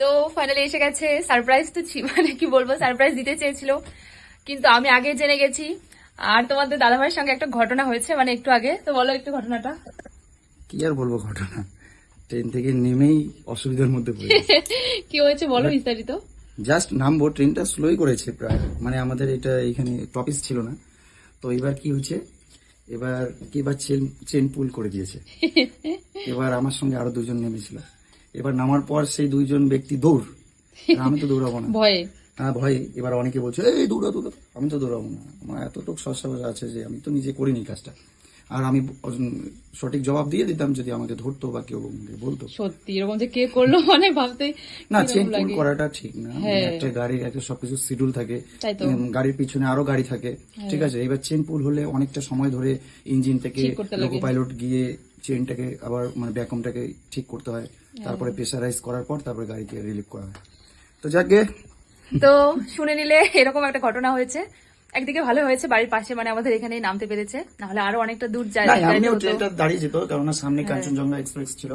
তো ফাইনালি এসে গেছে। সারপ্রাইজ তো মানে কি বলব সারপ্রাইজ দিতে চেয়েছিল। কিন্তু আমি আগে জেনে গেছি। আর তোমাদের দাদাভাইয়ের সঙ্গে একটা ঘটনা হয়েছে মানে একটু আগে। তো বলো একটু ঘটনাটা। কি আর বলব ঘটনা? ট্রেন থেকে নেমেই অসুবিধার মধ্যে পড়ে কি হয়েছে বলো বিস্তারিত। জাস্ট নামবো ট্রেনটা স্লোই করেছে প্রায়। মানে আমাদের এটা এখানে টপিস ছিল না। তো এবার কি হয়েছে? এবার কি এবার চেন চেন পুল করে দিয়েছে। এবার আমার সঙ্গে আরও দুজন নেমেছিল। এবার নামার পর সেই দুইজন ব্যক্তি দৌড়। আমি তো দৌড়াবো না। ভয়ে। হ্যাঁ ভয়। এবার অনেকে বলছে এই দৌড়া দৌড়া। আমি তো দৌড়াবো না। আমার এতটুকু সস্তা আছে যে আমি তো নিজে করিনি কাজটা। আর আমি সঠিক জবাব দিয়ে দিতাম যদি আমাকে ধরতো বা কেউ বলতো। সত্যি এরকম যে কে করল মানে ভাবতে না চেন পুল করাটা ঠিক না। হ্যাঁ। একটা গাড়ির একটা সবকিছু শিডিউল থাকে। গাড়ির পিছনে আরও গাড়ি থাকে। ঠিক আছে? এবার চেন পুল হলে অনেকটা সময় ধরে ইঞ্জিন থেকে। লোকো পাইলট গিয়ে চেনটাকে আবার মানে ব্যাকমটাকে ঠিক করতে হয়। হ্যাঁ। তারপরে প্রেসারাইজ করার পর তারপরে গাড়িকে রিলিভ করা হয়। তো যাকে তো শুনে নিলে এরকম একটা ঘটনা হয়েছে। একদিকে ভালো হয়েছে বাড়ির পাশে মানে আমাদের এখানেই নামতে পেরেছে। নাহলে আরও অনেকটা দূর যায় না। ট্রেনটা দাঁড়িয়ে যেত কেননা সামনে হ্যাঁ। কাঞ্চনজঙ্ঘা এক্সপ্রেস ছিল।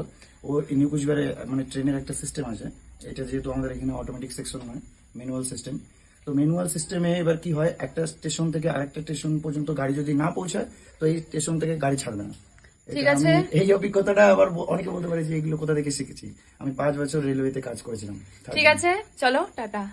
ও নিউ কুচবিহারে মানে ট্রেনের একটা সিস্টেম আছে। এটা যেহেতু আমাদের এখানে অটোমেটিক সেকশন নয় ম্যানুয়াল সিস্টেম তো ম্যানুয়াল সিস্টেমে এবার কি হয় একটা স্টেশন থেকে আরেকটা স্টেশন পর্যন্ত গাড়ি যদি না পৌঁছায় তো এই স্টেশন থেকে গাড়ি ছাড়বে না। ঠিক আছে। এই অভিজ্ঞতাটা আবার অনেকে বলতে পারে যে এগুলো কোথা থেকে শিখেছি? আমি পাঁচ বছর রেলওয়েতে কাজ করেছিলাম। ঠিক আছে চলো টাটা।